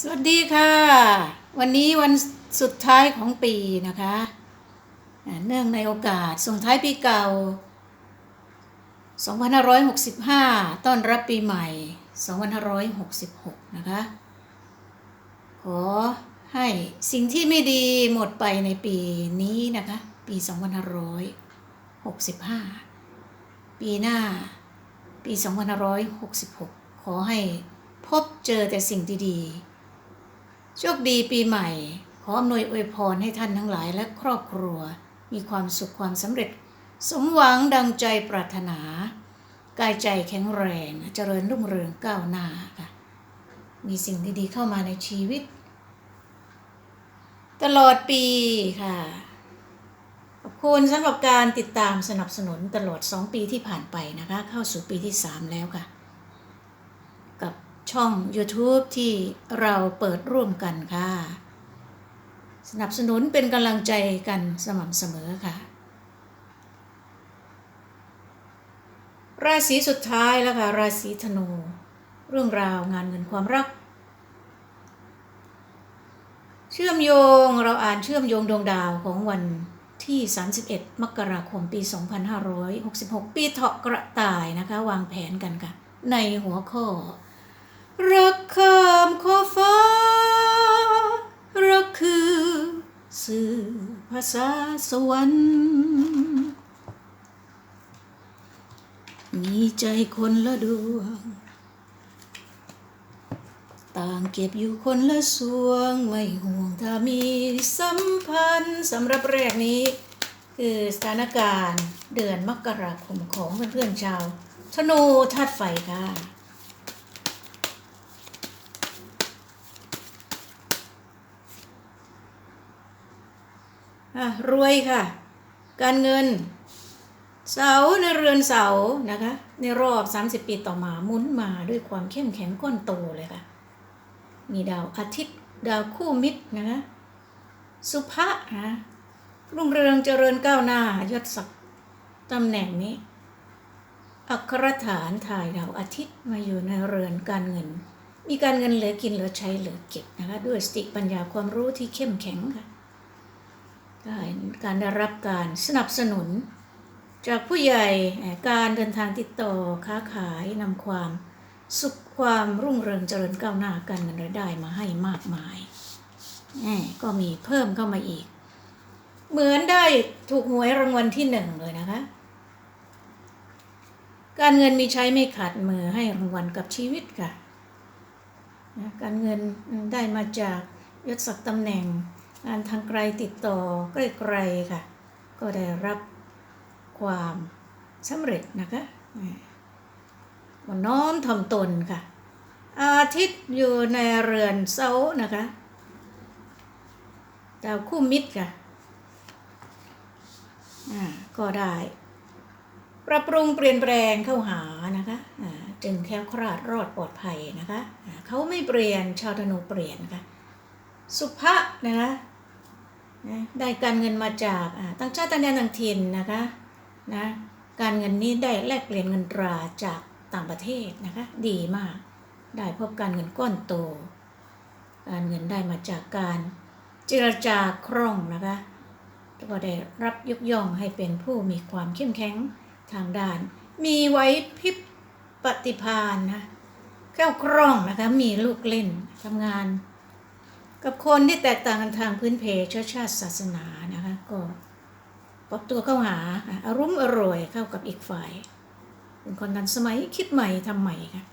สวัสดีค่ะ วันนี้วันสุดท้ายของปีนะคะเนื่องในโอกาสส่งท้ายปีเก่า 2565 ต้อนรับปีใหม่ 2566 นะคะ ขอให้สิ่งที่ไม่ดีหมดไปในปีนี้นะคะ ปี 2565 ปีหน้าปี 2566 ขอให้พบเจอแต่สิ่งดีๆ โชคดีปีใหม่ ขออำนวยอวยพรให้ท่านทั้งหลายและครอบครัว มีความสุขความสำเร็จ สมหวังดังใจปรารถนา กายใจแข็งแรงเจริญรุ่งเรืองก้าวหน้าค่ะมีสิ่งดีๆเข้ามาในชีวิต ตลอดปีค่ะขอบคุณสำหรับการติดตามสนับสนุนตลอด 2 ปีที่ผ่านไปนะคะ เข้าสู่ปีที่ 3 แล้วค่ะ ช่อง YouTube ที่เราเปิดร่วมกันค่ะ สนับสนุนเป็นกำลังใจกันสม่ำเสมอค่ะ ราศีสุดท้ายแล้วค่ะ ราศีธนู เรื่องราวงานเงินความรัก เชื่อมโยงเราอ่านเชื่อมโยงดวงดาวของวันที่ 31 มกราคม ปี 2566 ปีเถาะกระต่ายนะคะ วางแผนกันค่ะ ในหัวข้อ รักข้ามขอฟ้า รักคือสื่อภาษาสวรรค์ มีใจคนละดวง ต่างเก็บอยู่คนละสวง ไม่ห่วงถ้ามีสัมพันธ์สำหรับแรกนี้ คือสถานการณ์เดือนมกราคมของเพื่อนๆชาวธนูธาตุไฟค่ะ รวยค่ะ การเงิน เสาในเรือนเสานะคะ ในรอบ 30 ปีต่อมาหมุนมาด้วยความเข้มแข็งก้อนโตเลยค่ะ มีดาวอาทิตย์ ดาวคู่มิตรนะคะสุภะนะรุ่งเรืองเจริญก้าวหน้ายศศักดิ์ตำแหน่งนี้ อัครฐานถ่ายดาวอาทิตย์มาอยู่ในเรือนการเงิน มีการเงินเหลือกินเหลือใช้เหลือเก็บนะคะด้วยสติปัญญาความรู้ที่เข้มแข็งค่ะ การได้รับการสนับสนุน จากผู้ใหญ่การเดินทางติดต่อค้าขายนำความสุขความรุ่งเรืองเจริญก้าวหน้าการเงินรายได้มาให้มากมาย ก็มีเพิ่มเข้ามาอีก เหมือนได้ถูกหวยรางวัลที่หนึ่งเลยนะคะ การเงินมีใช้ไม่ขาดมือให้รางวัลกับชีวิตค่ะ การเงินได้มาจากยศศักดิ์ตำแหน่ง งานทางไกลติดต่อใกล้ๆค่ะ ก็ได้รับความสำเร็จนะคะน้อมถ่อมตนค่ะ อาทิตย์อยู่ในเรือนเสาร์นะคะดาวคู่มิตรค่ะอ่าก็ได้ ปรับปรุงเปลี่ยนแปลงเข้าหานะคะอ่าจึงแค้วคลาดรอดปลอดภัยนะคะ เขาไม่เปลี่ยนชาวธนูเปลี่ยนนะคะสุภะนะคะ นะได้การเงินมาจากต่างชาติต่างแดนต่างถิ่นนะคะนะการเงินนี้ได้แลกเปลี่ยนเงินตราจากต่างประเทศนะคะดีมาก ได้พบการเงินก้อนโต การเงินได้มาจากการเจรจาคล่องนะคะก็ได้รับยกย่องให้เป็นผู้มีความเข้มแข็งทางด้าน มีไว้พริบปฏิภาณนะแคล่วคล่องนะคะมีลูกเล่นทำงาน กับคนที่แตกต่างกันทางพื้นเพเชื้อชาติศาสนานะคะก็ปรับตัวเข้าหาอารมณ์อร่อยเข้ากับอีกฝ่าย เป็นคนทันสมัยคิดใหม่ทำใหม่ค่ะ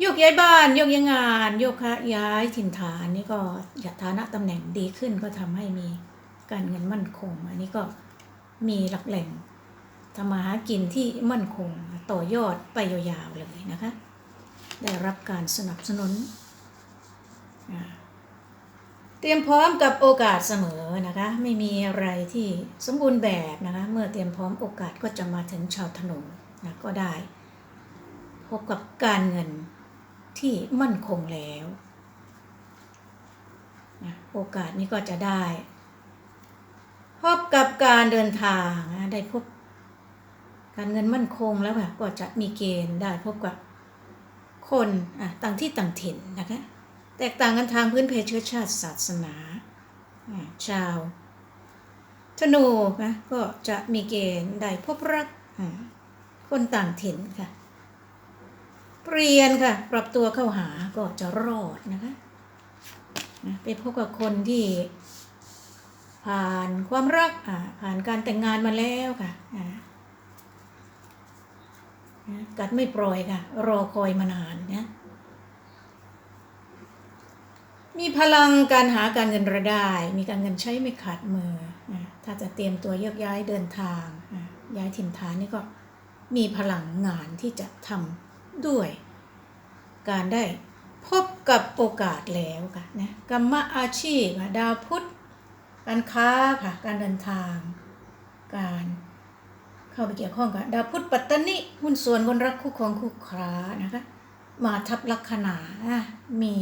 โยกย้ายบ้านโยกย้ายงานโยกย้ายถิ่นฐานนี่ก็ยฐานะตำแหน่งดีขึ้นก็ทำให้มีการเงินมั่นคง อันนี้ก็มีหลักแหล่งทำมาหากินที่มั่นคงต่อยอดไปยาวๆเลยนะคะ ได้รับการสนับสนุนอ่า เตรียมพร้อมกับโอกาสเสมอนะคะ ไม่มีอะไรที่สมบูรณ์แบบนะคะ เมื่อเตรียมพร้อมโอกาสก็จะมาถึงชาวธนูนะก็ได้ พบกับการเงินที่มั่นคงแล้วนะโอกาสนี้ก็จะได้ พบกับการเดินทางนะได้พบการเงินมั่นคงแล้วค่ะก็จะมีเกณฑ์ได้พบกับคนอะต่างที่ต่างถิ่นนะคะ แตกต่างกันทางพื้นเพเชื้อชาติศาสนาชาวธนูนะก็จะมีเกณฑ์ได้พบรักคนต่างถิ่นค่ะ เปลี่ยนค่ะ ปรับตัวเข้าหาก็จะรอดนะคะไปพบกับคนที่ผ่านความรักผ่านการแต่งงานมาแล้วค่ะอ่านะกัดไม่ปล่อยค่ะ รอคอยมานานนะ มีพลังการหาการเงินรายได้ มีการเงินใช้ไม่ขาดมือนะถ้าจะเตรียมตัวเยกย้ายเดินทางนะย้ายถิ่นฐานนี่ก็มีพลังงานที่จะทำด้วย การได้พบกับโอกาสแล้วค่ะนะกรรมอาชีพดาวพุธการค้าค่ะการเดินทาง การเข้าไปเกี่ยวข้องกับดาวพุธปัตตานิหุ้นส่วนคนรักคู่ครองคู่ค้านะคะมาทับลัคนาอะมี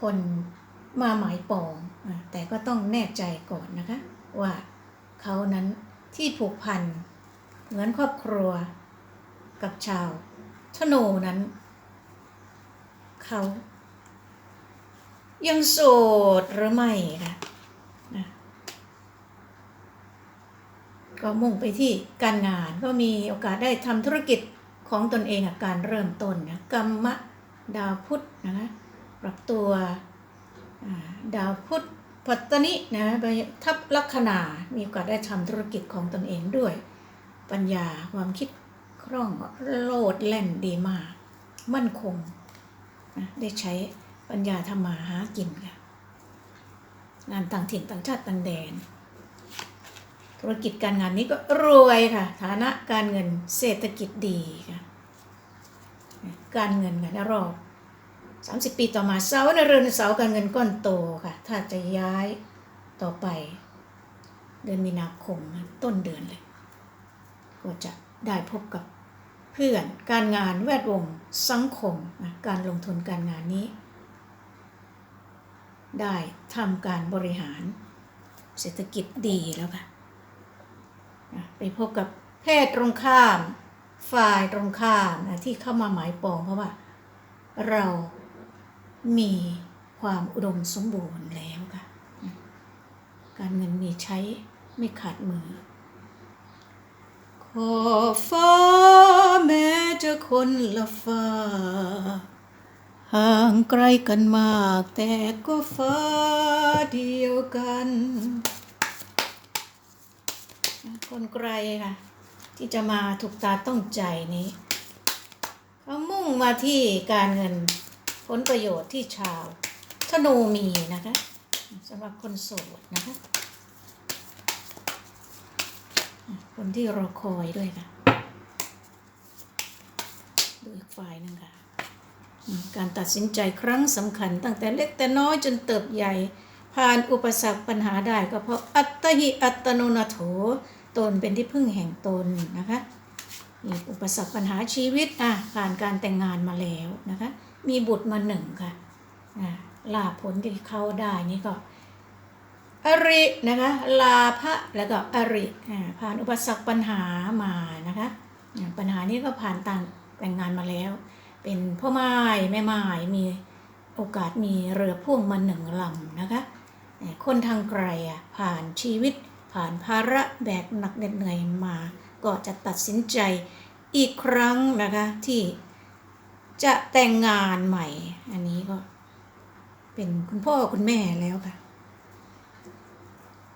คนมาหมายปอง แต่ก็ต้องแน่ใจก่อนนะคะ ว่าเขานั้นที่ผูกพัน เหมือนครอบครัวกับชาวธนูนั้น เขายังโสดหรือไม่คะนะก็มุ่งไปที่การงานก็มีโอกาสได้ทำธุรกิจของตนเองการเริ่มต้นนะกรรมะดาวพุธนะคะ ปรับตัวดาวพุธปัตตนินะทับลัคนามีโอกาสได้ทำธุรกิจของตนเองด้วย ปัญญาความคิดคล่องโลดแล่นดีมาก มั่นคงนะได้ใช้ปัญญาทำมาหากินค่ะงานต่างถิ่นต่างชาติต่างแดน ธุรกิจการงานนี้ก็รวยค่ะ ฐานะการเงินเศรษฐกิจดีค่ะ การเงินค่ะรอบ 30 ปีต่อมาเสาในเรือนเสาการเงินก้อนโตค่ะ ถ้าจะย้ายต่อไป เดือนมีนาคมต้นเดือนเลย ก็จะได้พบกับเพื่อนการงานแวดวงสังคมนะการลงทุนการงานนี้ ได้ทำการบริหารเศรษฐกิจดีแล้วค่ะนะไปพบกับเพศตรงข้าม ฝ่ายตรงข้ามนะที่เข้ามาหมายปองเพราะว่าเรา มีความอุดมสมบูรณ์แล้วค่ะ การเงินมีใช้ไม่ขาดมือ ขอฟ้าแม้จะคนละฟ้า ห่างไกลกันมากแต่ก็ฟ้าเดียวกันคนไกลค่ะ ที่จะมาถูกตาต้องใจนี้ เขามุ่งมาที่การเงิน ผลประโยชน์ที่ชาวธนูมีนะคะสำหรับคนโสดนะคะ คนที่รอคอยด้วยค่ะ ดูอีกฝ่ายหนึงค่ะ การตัดสินใจครั้งสำคัญ ตั้งแต่เล็กแต่น้อยจนเติบใหญ่ ผ่านอุปสรรคปัญหาได้ก็เพราะอัตหิอัตโนนาโถตนเป็นที่พึ่งแห่งตนนะคะอุปสรรคปัญหาชีวิตอะผ่านการแต่งงานมาแล้วนะคะ มีบุตรมาหนึ่งค่ะลาผลที่เขาได้นี่ก็อรินะคะลาภะแล้วก็อริผ่านอุปสรรคปัญหามานะคะปัญหานี้ก็ผ่านต่างแต่งงานมาแล้ว เป็นพ่อไม้แม่ไม้มีโอกาสมีเรือพ่วงมาหนึ่งลำนะคะคนทางไกลอะผ่านชีวิต ผ่านภาระแบกหนักเหน็ดเหนื่อยมา ก็จะตัดสินใจอีกครั้งนะคะที่ จะแต่งงานใหม่ อันนี้ก็ เป็นคุณพ่อคุณแม่แล้วค่ะ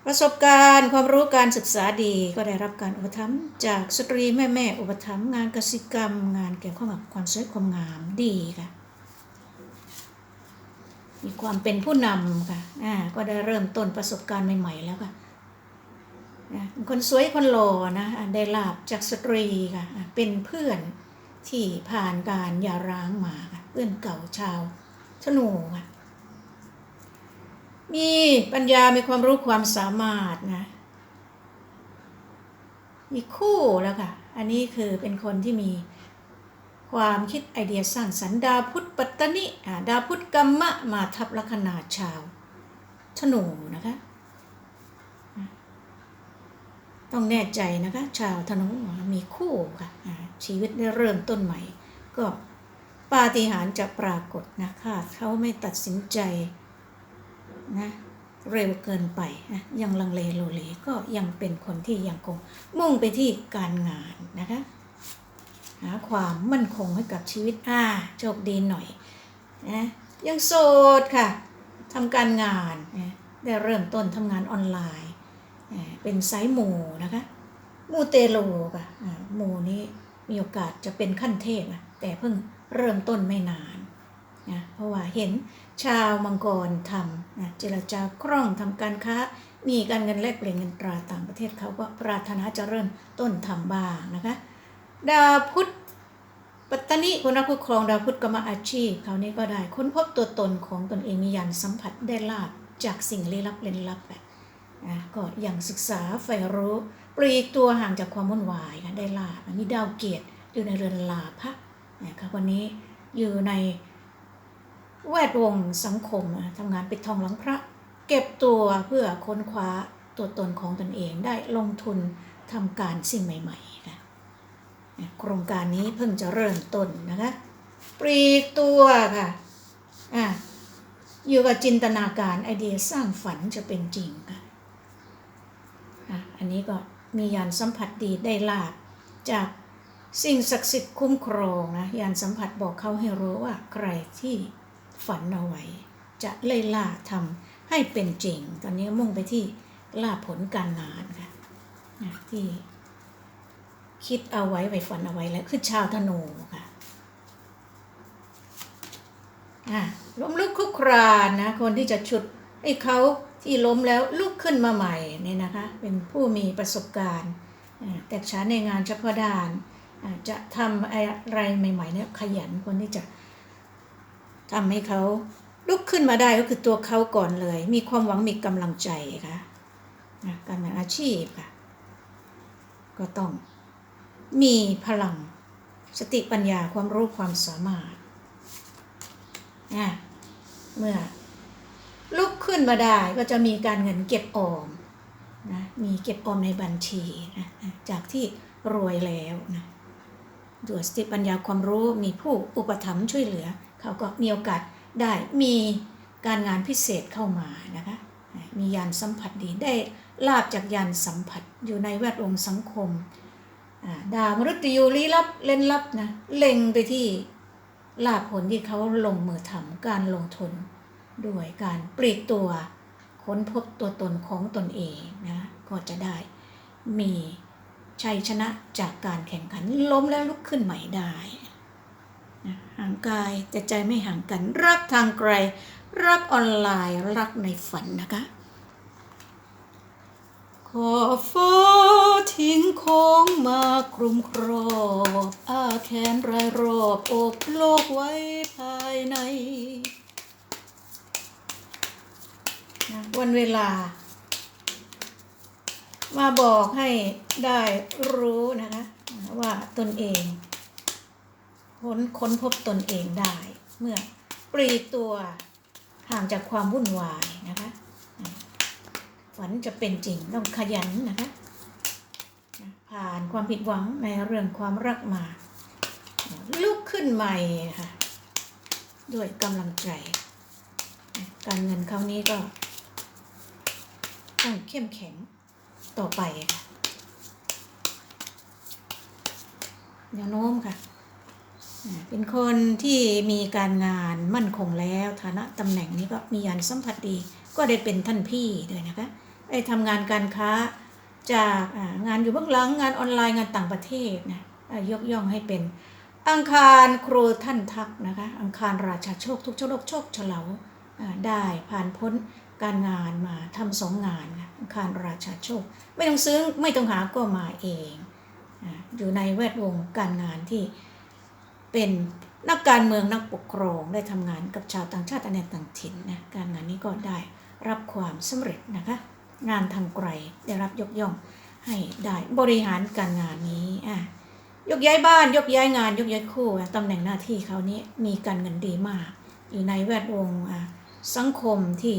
ประสบการณ์ความรู้การศึกษาดีก็ได้รับการอุปถัมภ์จากสตรีแม่แม่อุปถัมภ์งานกสิกรรม งานเกี่ยวข้องกับความสวยความงามดีค่ะ มีความเป็นผู้นำค่ะอ่าก็ได้เริ่มต้นประสบการณ์ใหม่ ๆ แล้วค่ะคนสวยคนหล่อนะได้ลาบจากสตรีค่ะเป็นเพื่อน ที่ผ่านการยาร้างมาค่ะเพื่อนเก่าชาวธนูค่ะมีปัญญา มีความรู้ความสามารถนะ มีคู่แล้วค่ะ อันนี้คือเป็นคนที่มีความคิดไอเดียสร้างสรรค์ดาวพุธปัตตนิอะดาวพุธกัมมะมาทับลัคนาชาวธนูนะคะ ต้องแน่ใจนะคะ ชาวธนูมีคู่ค่ะชีวิตได้เริ่มต้นใหม่ ก็ปาฏิหาริย์จะปรากฏนะคะเขาไม่ตัดสินใจนะเร็วเกินไปนะยังลังเลโลเลก็ยังเป็นคนที่ยังคง มุ่งไปที่การงานนะคะหาความมั่นคงให้กับชีวิตอ่าโชคดีหน่อยนะยังโสดค่ะทำการงานนะได้เริ่มต้นทำงานออนไลน์ เป็นไซต์หมู่นะคะมูเตโลค่ะหมู่นี้มีโอกาสจะเป็นขั้นเทพนะแต่เพิ่งเริ่มต้นไม่นานนะเพราะว่าเห็นชาวมังกรทำนะเจรจาคล่องทำการค้า มีการเงินแลกเปลี่ยนเงินตราต่างประเทศเขาก็ปรารถนาจะเริ่มต้นทำบ้างนะคะดาวพุธปัตตานีคนรักคู่ครองดาวพุธก็มาอาชีพเขาวนี้ก็ได้ค้นพบตัวตนของตนเองมียานสัมผัสได้ลาบจากสิ่งลี้ลับเล่นลับแบบ นะก็อยังศึกษาใฝ่รู้ปลีกตัวห่างจากความวุ่นวายค่ะได้ลาบมีดาวเกียรติอยู่ในเรือนลาภะนะคะวันนี้อยู่ในแวดวงสังคมทำงานปิดทองหลังพระ เก็บตัวเพื่อค้นคว้าตัวตนของตนเองได้ลงทุนทำการสิ่งใหม่ๆค่ะโครงการนี้เพิ่งจะเริ่มต้นนะคะปลีกตัวค่ะอะอยู่กับจินตนาการไอเดียสร้างฝันจะเป็นจริง อันนี้ก็มียานสัมผัสดีได้ลาบจากสิ่งศักดิ์สิทธิ์คุ้มครองนะยานสัมผัสบอกเขาให้รู้ว่าใครที่ฝันเอาไว้ จะเล่ยล่าทำให้เป็นจริง ตอนนี้มุ่งไปที่ล่าผลการงานค่ะนะที่คิดเอาไว้ไปฝันเอาไว้แล้วคือชาวธนูค่ะอะล้มลุกคุกครานนะคนที่จะฉุดให้เขา ที่ล้มแล้วลุกขึ้นมาใหม่เนี่ยนะคะ เป็นผู้มีประสบการณ์ แตกฉานในงานเฉพาะด้าน จะทำอะไรใหม่ๆเนี่ยขยันคนที่จะทำให้เขาลุกขึ้นมาได้ก็คือตัวเขาก่อนเลย มีความหวังมีกำลังใจค่ะนะการงานอาชีพค่ะ ก็ต้องมีพลังสติปัญญาความรู้ความสามารถนะเมื่อ ลุกขึ้นมาได้ก็จะมีการเงินเก็บออมนะมีเก็บออมในบัญชีนะจากที่รวยแล้วนะด้วยสติปัญญาความรู้มีผู้อุปถัมภ์ช่วยเหลือ เขาก็มีโอกาสได้มีการงานพิเศษเข้ามานะคะมียานสัมผัสดีได้ลาบจากยานสัมผัสอยู่ในแวดวงสังคมดาวมฤตยูลี้ลับเล่นลับนะเล็งไปที่ลาภผลที่เขาลงมือทำการลงทุน ด้วยการปลีกตัวค้นพบตัวตนของตนเองนะก็จะได้มีชัยชนะจากการแข่งขันล้มแล้วลุกขึ้นใหม่ได้นะห่างกายแต่ใจไม่ห่างกัน รักทางไกล รักออนไลน์ รักในฝันนะคะ ขอฟ้าทิ้งโค้งมาคลุมครอบอาแขนรายรอบอบโลกไว้ภายใน วันเวลา มาบอกให้ได้รู้นะคะ ว่าตนเองค้นค้นพบตนเองได้ เมื่อปลีกตัวห่างจากความวุ่นวายนะคะฝันจะเป็นจริงต้องขยันนะคะผ่านความผิดหวังในเรื่องความรักมา ลุกขึ้นใหม่ค่ะ ด้วยกำลังใจ การเงินคราวนี้ก็ ต้องเข้มแข็งต่อไปค่ะแนวโน้มค่ะ เป็นคนที่มีการงานมั่นคงแล้วฐานะตำแหน่งนี้ก็มียานสัมผัสดี ก็ได้เป็นท่านพี่ด้วยนะคะได้ทำงานการค้าจากงานอยู่เบื้องหลังงานออนไลน์งานต่างประเทศนะยกย่องให้เป็นอังคารครูท่านทักนะคะ อังคารราชาโชคทุกโชคโชคเฉลาได้ผ่านพ้น การงานมาทำสองงานค่ะอังคารราชาโชค ไม่ต้องซื้อไม่ต้องหาก็มาเองอยู่ในแวดวงการงานที่เป็นนักการเมืองนักปกครองได้ทำงานกับชาวต่างชาติต่างต่างถิ่นนะการงานนี้ก็ได้รับความสำเร็จนะคะงานทางไกลได้รับยกย่องให้ได้บริหารการงานนี้อะยกย้ายบ้านยกย้ายงาน ยกย้ายคู่ตำแหน่งหน้าที่เขานี้มีการเงินดีมาก อยู่ในแวดวงสังคมที่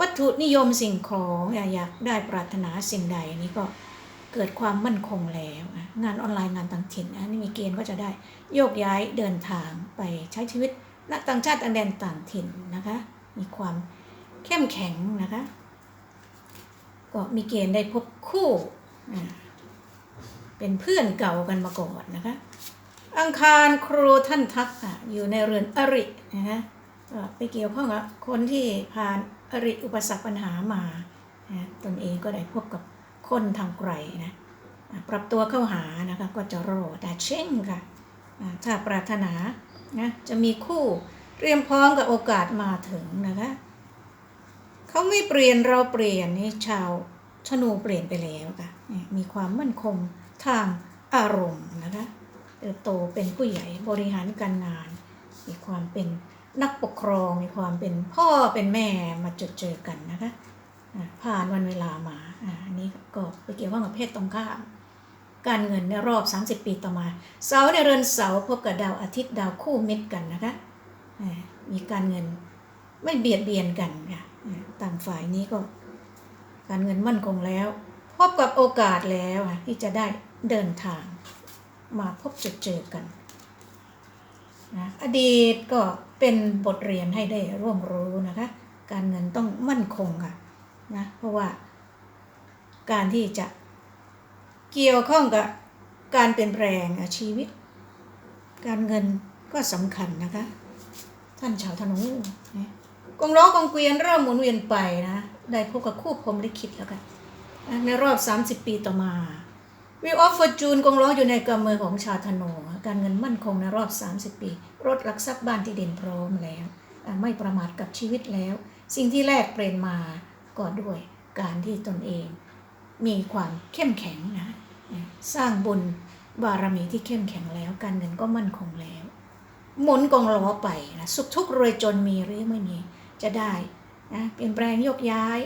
วัตถุนิยมสิ่งของอยากได้ปรารถนาสิ่งใดนี่ก็เกิดความมั่นคงแล้วงานออนไลน์งานต่างถิ่นนะนี่มีเกณฑ์ก็จะได้โยกย้ายเดินทางไปใช้ชีวิตณต่างชาติต่างแดนต่างถิ่นนะคะ มีความเข้มแข็งนะคะ ก็มีเกณฑ์ได้พบคู่เป็นเพื่อนเก่ากันมาก่อนนะคะ อังคารครูท่านทักอยู่ในเรือนอรินะคะไปเกี่ยวข้องกับคนที่ผ่าน ริอุปสรรคปัญหามานะตนเองก็ได้พบกับคนทางไกลนะปรับตัวเข้าหานะคะก็จะรอดาเช่งค่ะถ้าปรารถนานะจะมีคู่เตรียมพร้อมกับโอกาสมาถึงนะคะเขาไม่เปลี่ยนเราเปลี่ยนนี่ชาวธนูเปลี่ยนไปแล้วค่ะมีความมั่นคงทางอารมณ์นะคะเติบโตเป็นผู้ใหญ่บริหารการงาน มีความเป็น นักปกครองมีความเป็นพ่อเป็นแม่มาจดเจอกันนะคะผ่านวันเวลามาอันนี้ก็ไปเกี่ยวข้องกับเพศตรงข้ามการเงินในรอบ 30 ปีต่อมา เสาร์ในเรือนเสาร์พบกับดาวอาทิตย์ดาวคู่เม็ดกันนะคะมีการเงินไม่เบียดเบียนกันค่ะต่างฝ่ายนี้ก็ การเงินมั่นคงแล้ว พบกับโอกาสแล้วที่จะได้เดินทาง มาพบเจอเจอกันนะอดีตก็ เป็นบทเรียนให้ได้ร่วมรู้นะคะ การเงินต้องมั่นคงค่ะนะเพราะว่า การที่จะเกี่ยวข้องกับการเปลี่ยนแปลงชีวิต การเงินก็สำคัญนะคะ ท่านชาวธนูนะกงล้อกงเกวียนเริ่มหมุนเวียนไปนะ ได้พบกับคู่พรมลิขิตแล้วกันในรอบ 30 ปีต่อมา วิวออฟฟอร์จูนกงล้ออยู่ในกำมือของชาวธนูการเงินมั่นคงในรอบ 30 ปี รถลักทรัพย์บ้านที่ดินพร้อมแล้ว ไม่ประมาทกับชีวิตแล้ว สิ่งที่แลกเปลี่ยนมาก็ด้วยการที่ตนเอง มีความเข้มแข็งนะ สร้างบุญบารมีที่เข้มแข็งแล้ว การเงินก็มั่นคงแล้ว หมุนกองล้อไปนะสุขทุกข์รวยจนมีหรือไม่มีจะได้นะเปลี่ยนแปลงโยกย้าย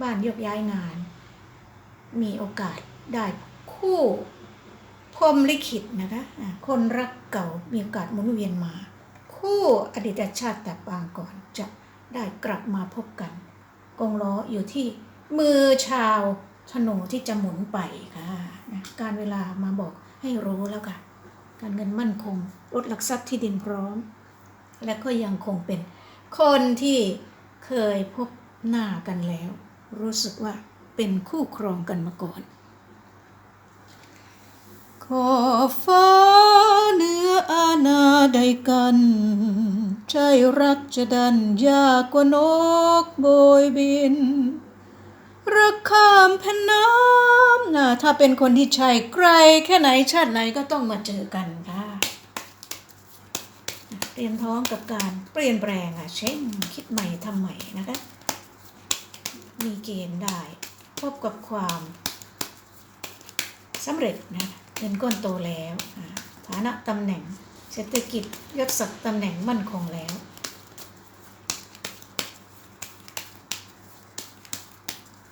บ้านโยกย้ายงาน มีโอกาสได้ คู่พรมลิขิตนะคะคนรักเก่ามีโอกาสหมุนเวียนมา คู่อดีตชาติแต่ปางก่อนจะได้กลับมาพบกันกงล้ออยู่ที่มือชาวธนูที่จะหมุนไปค่ะนะการเวลามาบอกให้รู้แล้วค่ะ การเงินมั่นคงลดหลักทรัพย์ที่ดินพร้อม และก็ยังคงเป็นคนที่เคยพบหน้ากันแล้ว รู้สึกว่าเป็นคู่ครองกันมาก่อน ขอฟ้าเนื้ออาณาใดกันใจรักจะดันยากกว่านกโบยบิน รักข้ามแผ่นน้ำนะถ้าเป็นคนที่ใช่ไกลแค่ไหนชาติไหนก็ต้องมาเจอกันค่ะเตรียมท้องกับการเปลี่ยนแปลงอะ เช่นคิดใหม่ทำใหม่นะคะ มีเกณฑ์ได้พบกับความสำเร็จนะ เงินก้อนโตแล้วฐานะตำแหน่งเศรษฐกิจยศศักดิ์ตำแหน่งมั่นคงแล้ว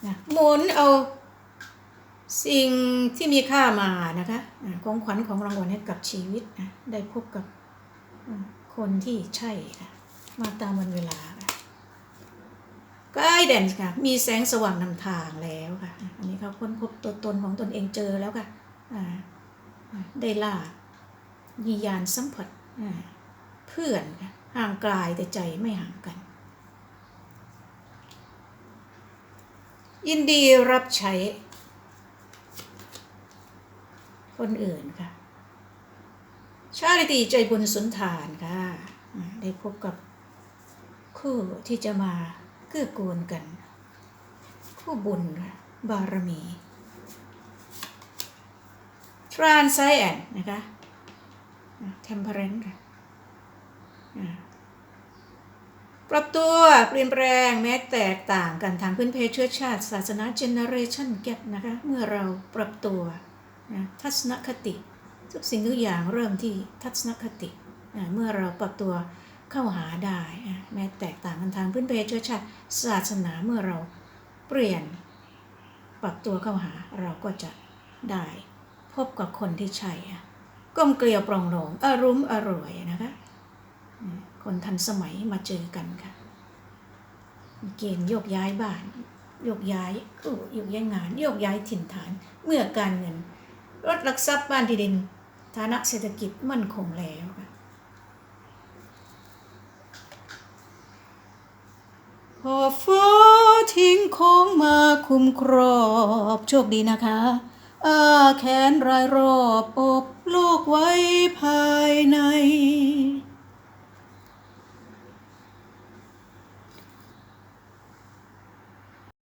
นะหมุนเอาสิ่งที่มีค่ามานะคะของขวัญของรางวัลให้กับชีวิตนะได้พบกับคนที่ใช่ค่ะมาตามวันเวลาค่ะก็ไอเดนค่ะ มีแสงสว่างนำทางแล้วค่ะ อันนี้เขาค้นพบตัวตนของตนเองเจอแล้วค่ะ ได้ล่ายียานสัมผัสเพื่อนห่างไกลแต่ใจไม่ห่างกัน ยินดีรับใช้ คนอื่นค่ะ ชาลิตีใจบุญสุนทานค่ะ ได้พบกับคู่ที่จะมาเกื้อกูลกัน คู่บุญบารมี ทรานไซแอนนะคะเทมเพอเรนต์ค่ะปรับตัวเปลี่ยนแปลงแม้แตกต่างกันทางพื้นเพเชื้อชาติ ศาสนาเจเนเรชันแกปนะคะเมื่อเราปรับตัวนะทัศนคติ ทุกสิ่งทุกอย่างเริ่มที่ทัศนคติอ่าเมื่อเราปรับตัวเข้าหาได้แม้แตกต่างกันทางพื้นเพเชื้อชาติ ศาสนาเมื่อเราเปลี่ยน ปรับตัวเข้าหาเราก็จะได้ บกับคนที่ใช่อะกลมเกลียวปรองดองอารมณ์อร่อยนะคะคนทันสมัยมาเจอกันค่ะมีเกณฑ์โยกย้ายบ้าน โยกย้ายอู้โยกย้ายงาน โยกย้ายถิ่นฐาน เมื่อการเงินรถลักทรัพย์บ้านที่ดิน ฐานะเศรษฐกิจมั่นคงแล้วค่ะพอฟ้าทิ้งของมาคุ้มครอบโชคดีนะคะ อาแขนรายรอบอบโลกไว้ภายใน